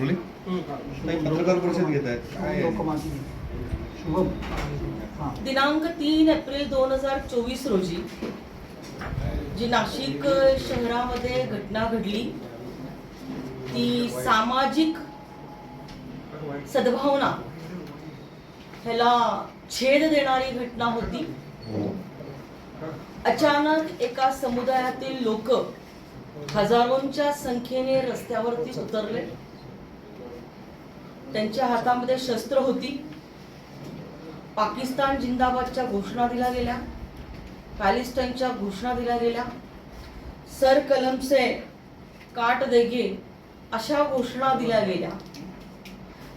नाही, पत्रकार परिषद घेत आहेत. काय आहे? शुभम. हां. दिनांक तीन एप्रिल दोन हजार चोवीस रोजी जी नाशिक शहरामध्ये घटना घडली ती सामाजिक सद्भावना ह्याला छेद देणारी घटना होती. अचानक एका समुदायातील लोक हजारोंच्या संख्येने रस्त्यावरती उतरले. त्यांच्या हातामध्ये शस्त्र होती. पाकिस्तान जिंदाबादच्या घोषणा दिल्या गेल्या. पॅलेस्टाईनच्या घोषणा दिल्या गेल्या. सर कलमसे काट देगे अशा घोषणा दिल्या गेल्या.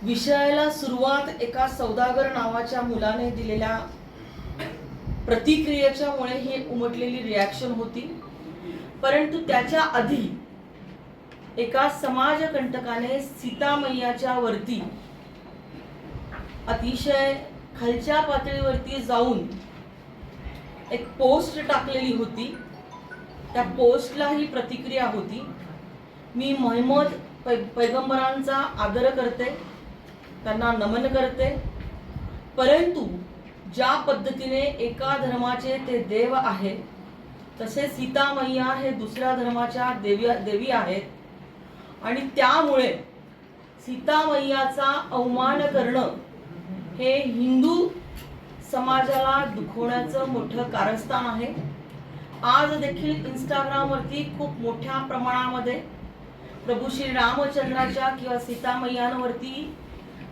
विषयाला सुरुवात एका सौदागर नावाच्या मुलाने दिलेल्या प्रतिक्रियेच्यामुळे ही उमटलेली रिॲक्शन होती. परंतु त्याच्या आधी एका समाजकंटकाने सीतामय्याच्या वरती अतिशय खालच्या पातळीवरती जाऊन एक पोस्ट टाकलेली होती. त्या पोस्टला ही प्रतिक्रिया होती. मी मोहम्मद पै पैगंबरांचा आदर करते त्यांना नमन करते. परंतु ज्या पद्धतीने एका धर्माचे ते देव आहेत तसे सीता मैया हे दुसऱ्या धर्माच्या देवी देवी आहेत. आणि त्यामुळे सीतामय्याचा अवमान करणं हे हिंदू समाजाला दुखवण्याचं मोठं कारस्थान आहे. आज देखील इंस्टाग्रामवरती खूप मोठ्या प्रमाणामध्ये प्रभू श्री रामचंद्राच्या किंवा सीतामय्यांवरती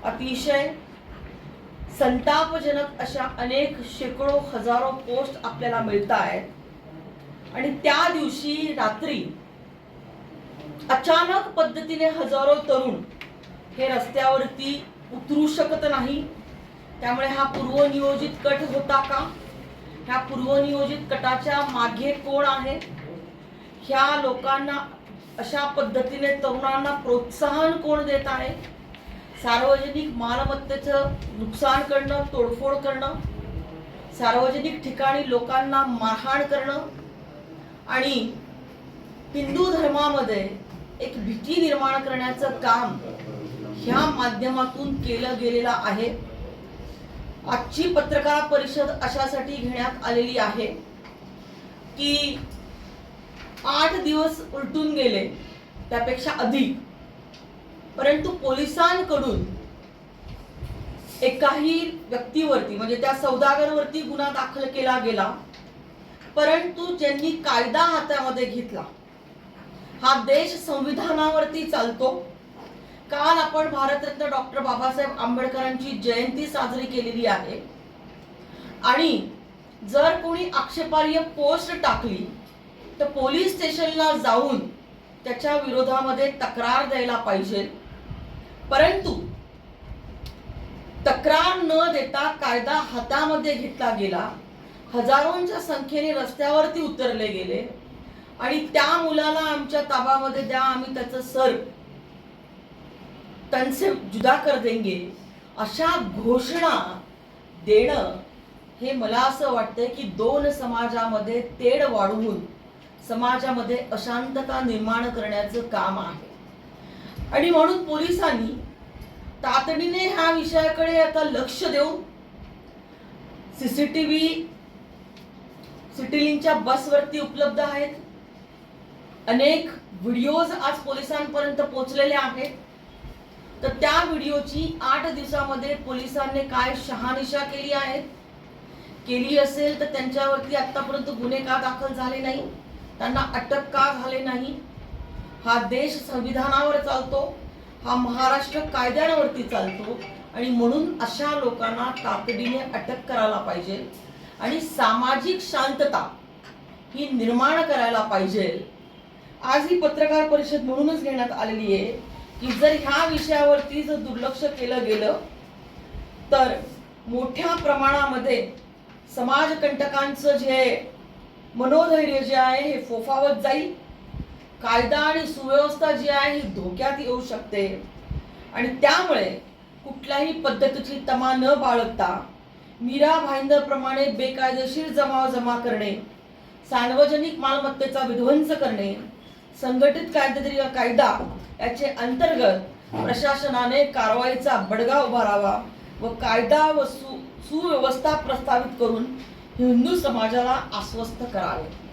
अतिशय संतापजनक अशा अनेक शेकडो हजारो पोस्ट आपल्याला मिळत आहेत आणि त्या दिवशी रात्री अचानक पद्धतीने हजारो तरुण हे रस्त्यावरती उतरू शकत नाही. त्यामुळे हा पूर्वनियोजित कट होता का? ह्या पूर्वनियोजित कटाच्या मागे कोण आहे? ह्या लोकांना अशा पद्धतीने तरुणांना प्रोत्साहन कोण देत आहे? सार्वजनिक मालमत्तेचं नुकसान करणं तोडफोड करणं सार्वजनिक ठिकाणी लोकांना मारहाण करणं आणि हिंदू धर्मामध्ये एक भीती निर्माण करण्याचं काम ह्या माध्यमातून केलं गेलेलं आहे. आजची पत्रकार परिषद अशासाठी घेण्यात आलेली आहे की आठ दिवस उलटून गेले त्यापेक्षा अधिक. परंतु पोलिसांकडून एकाही व्यक्तीवरती म्हणजे त्या सौदागरवरती गुन्हा दाखल केला गेला परंतु ज्यांनी कायदा हातामध्ये घेतला हा देश संविधानावरती चालतो. काल आपण भारतरत्न डॉक्टर बाबासाहेब आंबेडकरांची जयंती साजरी केलेली आहे. आणि जर कोणी आक्षेपार्ह पोस्ट टाकली तर पोलीस स्टेशनला जाऊन त्याच्या विरोधामध्ये तक्रार द्यायला पाहिजे. परंतु तक्रार न देता कायदा हातामध्ये घेतला गेला. हजारोंच्या संख्येने रस्त्यावरती उतरले गेले. आणि त्या मुलाला आमच्या ताबामध्ये द्या आम्ही त्याचं सर. त्यांचे जुदा कर देंगे. अशा घोषणा देणं हे मला असं वाटतंय की दोन समाजामध्ये तेढ वाढवून समाजामध्ये अशांतता निर्माण करण्याचं काम आहे. आणि म्हणून पोलिसांनी तातडीने ह्या विषयाकडे आता लक्ष देऊन सीसीटीव्ही सिटीलिंगच्या बसवरती उपलब्ध आहेत. अनेक व्हिडिओज आज पोलिसांपर्यंत पोहोचलेले आहेत. तर त्या व्हिडिओची आठ दिवसामध्ये पोलिसांनी काय शहानिशा केली आहे? केली असेल तर त्यांच्यावरती आतापर्यंत गुन्हे का दाखल झाले नाही? त्यांना अटक का झाले नाही? हा देश संविधानावर चालतो हा महाराष्ट्र कायद्यांवरती चालतो आणि म्हणून अशा लोकांना तातडीने अटक करायला पाहिजे आणि सामाजिक शांतता ही निर्माण करायला पाहिजे. आज ही पत्रकार परिषद म्हणूनच घेण्यात आलेली आहे की जर ह्या विषयावरती जर दुर्लक्ष केलं गेलं तर मोठ्या प्रमाणामध्ये समाजकंटकांचं जे मनोधैर्य जे आहे हे फोफावत जाईल. कायदा आणि सुव्यवस्था जी आहे ही धोक्यात येऊ शकते. आणि त्यामुळे कुठल्याही पद्धतीची तमा न बाळगता मीरा भाईंदरप्रमाणे बेकायदेशीर जमाव जमा करणे सार्वजनिक मालमत्तेचा विध्वंस करणे संघटित कायदेतरी कायदा याचे अंतर्गत प्रशासनाने कारवाईचा बडगा उभारावा व कायदा व सु सुव्यवस्था प्रस्थापित करून हिंदू समाजाला आश्वस्त करावे.